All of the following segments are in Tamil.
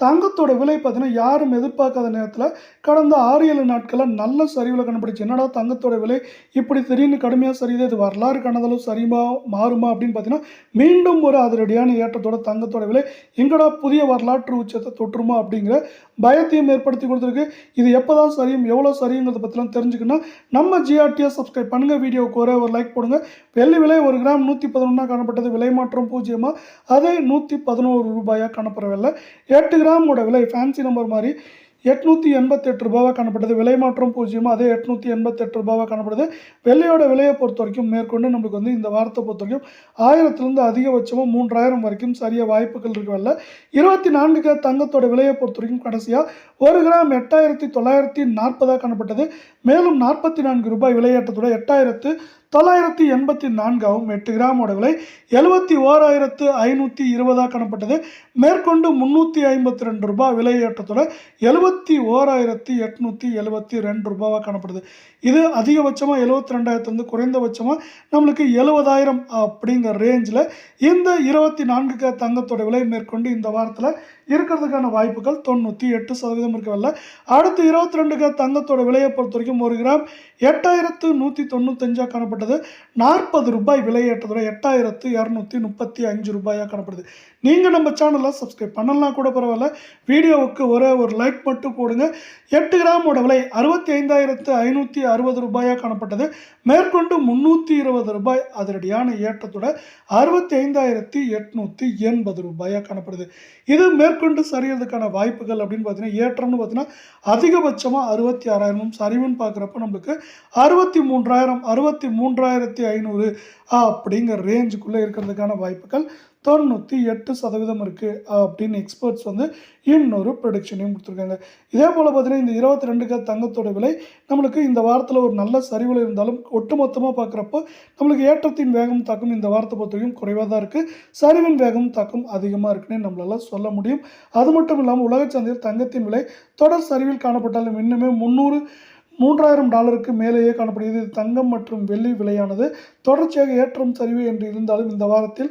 தங்கத்தோட விலை பார்த்தீங்கன்னா யாரும் எதிர்பார்க்காத நேரத்தில் கடந்த ஆறு ஏழு நாட்களில் நல்ல சரிவில் கண்டுபிடிச்சு. என்னடா தங்கத்தோட விலை இப்படி திடீர்னு கடுமையாக சரியுது இது வரலாறு கண்டதளவு சரிமா மாறுமா அப்படின்னு பார்த்தீங்கன்னா மீண்டும் ஒரு அதிரடியான ஏற்றத்தோட தங்கத்தோட விலை எங்கடா புதிய வரலாற்று உச்சத்தை தொற்றுமா அப்படிங்கிற பயத்தையும் ஏற்படுத்தி கொடுத்துருக்கு. இது எப்போ தான் சரியும் எவ்வளோ சரிங்கிறத பற்றிலாம் தெரிஞ்சுக்கணும் நம்ம ஜிஆர்டியை சப்ஸ்கிரைப் பண்ணுங்கள் வீடியோவுக்கு ஒரே ஒரு லைக் போடுங்க. வெள்ளி விலை ஒரு கிராம் நூற்றி பதினொன்றா காணப்பட்டது. விலை மாற்றம் பூஜ்ஜியமாக அதே நூற்றி பதினோரு ரூபாயாக காணப்படவில்லை. எட்டு கிராமோட விலை ஃபேன்சி நம்பர் மாதிரி எட்நூற்றி எண்பத்தெட்டு ரூபாவாக காணப்பட்டது விலை மாற்றம் பூஜ்ஜியமாக அதே எட்நூற்றி எண்பத்தெட்டு ரூபாவாக காணப்படுது. வெள்ளையோட விலையை பொறுத்த வரைக்கும் மேற்கொண்டு நம்மளுக்கு வந்து இந்த வாரத்தை பொறுத்த வரைக்கும் ஆயிரத்துலேருந்து அதிகபட்சமாக மூன்றாயிரம் வரைக்கும் சரிய வாய்ப்புகள் இருக்கவில்ல இருபத்தி நான்கு தங்கத்தோட விலையை பொறுத்த வரைக்கும் கடைசியாக ஒரு கிராம் எட்டாயிரத்தி தொள்ளாயிரத்தி நாற்பதாக காணப்பட்டது. மேலும் நாற்பத்தி நான்கு ரூபாய் விலையேற்றத்தோட எட்டாயிரத்து தொள்ளாயிரத்தி எண்பத்தி நான்காகவும் எட்டு கிராமோட விலை எழுபத்தி ஓராயிரத்து ஐநூற்றி இருபதாக காணப்பட்டது. மேற்கொண்டு முந்நூற்றி ஐம்பத்தி ரெண்டு ரூபாய் விலை ஏற்றத்தோட எழுபத்தி ஓராயிரத்தி எட்நூற்றி எழுபத்தி ரெண்டு ரூபாவாக காணப்படுது. இது அதிகபட்சமாக எழுபத்தி ரெண்டாயிரத்துலேருந்து குறைந்தபட்சமாக நம்மளுக்கு எழுபதாயிரம் அப்படிங்கிற ரேஞ்சில் இந்த இருபத்தி நான்கு தங்கத்தோட விலை மேற்கொண்டு இந்த வாரத்தில் இருக்கிறதுக்கான வாய்ப்புகள் தொண்ணூற்றி எட்டு சதவீதம் இருக்கவில்லை. அடுத்து இருபத்தி ரெண்டுக்கு தங்கத்தோட விலையை பொறுத்த வரைக்கும் ஒரு கிராம் எட்டாயிரத்து நூற்றி தொண்ணூத்தஞ்சாக காணப்பட்டது. நாற்பது ரூபாய் விலையேற்றதோட எட்டாயிரத்து இரநூத்தி முப்பத்தி அஞ்சு ரூபாயாக காணப்படுது. நீங்கள் நம்ம சேனலை சப்ஸ்கிரைப் பண்ணலாம் கூட பரவாயில்ல. வீடியோவுக்கு ஒரே ஒரு லைக் மட்டும் போடுங்க. எட்டு கிராமோட விலை அறுபத்தி ஐந்தாயிரத்து ஐநூற்றி அறுபது ரூபாயாக காணப்பட்டது. மேற்கொண்டு முந்நூற்றி இருபது ரூபாய் அதிரடியான ஏற்றத்தோட அறுபத்தி ஐந்தாயிரத்தி எட்நூற்றி எண்பது ரூபாயாக காணப்படுது. இது மேற்கொண்டு சரியறதுக்கான வாய்ப்புகள் அப்படின்னு பார்த்தீங்கன்னா ஏற்றம்னு பார்த்தீங்கன்னா அதிகபட்சமாக அறுபத்தி ஆறாயிரமும் சரிவுன்னு பார்க்குறப்ப நம்மளுக்கு அறுபத்தி மூன்றாயிரம் அறுபத்தி மூணு மூன்றாயிரத்தி ஐநூறு அப்படிங்கிற ரேஞ்சுக்குள்ளே இருக்கிறதுக்கான வாய்ப்புகள் தொண்ணூற்றி எட்டு சதவீதம் இருக்குது அப்படின்னு எக்ஸ்பர்ட்ஸ் வந்து இன்னொரு ப்ரொடிக்ஷனையும் கொடுத்துருக்காங்க. இதே போல் பார்த்தீங்கன்னா இந்த இருபத்தி ரெண்டுக்கு தங்கத்தோட விலை நம்மளுக்கு இந்த வாரத்தில் ஒரு நல்ல சரிவில் இருந்தாலும் ஒட்டுமொத்தமாக பார்க்குறப்போ நம்மளுக்கு ஏற்றத்தின் வேகம் தாக்கம் இந்த வாரத்தை பொறுத்தவரைக்கும் குறைவாக தான் இருக்குது சரிவின் வேகம் தாக்கம் அதிகமாக இருக்குன்னு நம்மளால சொல்ல முடியும். அது மட்டும் இல்லாமல் உலக சந்தையில் தங்கத்தின் விலை தொடர் சரிவில் காணப்பட்டாலும் இன்னுமே முந்நூறு மூன்றாயிரம் டாலருக்கு மேலேயே காணப்படுகிறது. இது தங்கம் மற்றும் வெள்ளி விலையானது. தொடர்ச்சியாக ஏற்றம் சரிவு என்று இருந்தாலும் இந்த வாரத்தில்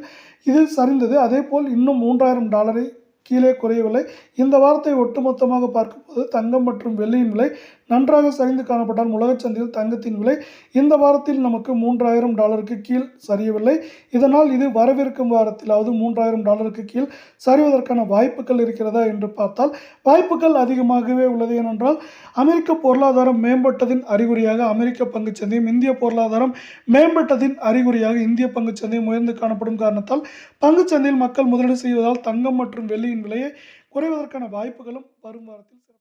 இது சரிந்தது. அதேபோல் இன்னும் மூன்றாயிரம் டாலரை கீழே குறையவில்லை. இந்த வாரத்தை ஒட்டுமொத்தமாக பார்க்கும்போது தங்கம் மற்றும் வெள்ளியின் விலை நன்றாக சரிந்து காணப்பட்டால் உலகச் சந்தையில் தங்கத்தின் விலை இந்த வாரத்தில் நமக்கு மூன்றாயிரம் டாலருக்கு கீழ் சரியவில்லை. இதனால் இது வரவிருக்கும் வாரத்திலாவது மூன்றாயிரம் டாலருக்கு கீழ் சரிவதற்கான வாய்ப்புகள் இருக்கிறதா என்று பார்த்தால் வாய்ப்புகள் அதிகமாகவே உள்ளது. ஏனென்றால் அமெரிக்க பொருளாதாரம் மேம்பட்டதின் அறிகுறியாக அமெரிக்க பங்குச் சந்தையும் இந்திய பொருளாதாரம் மேம்பட்டதின் அறிகுறியாக இந்திய பங்குச் சந்தையும் உயர்ந்து காணப்படும் காரணத்தால் பங்குச் சந்தையில் மக்கள் முதலீடு செய்வதால் தங்கம் மற்றும் வெள்ளியின் விலையை குறைவதற்கான வாய்ப்புகளும் வரும் வாரத்தில் சிறப்பு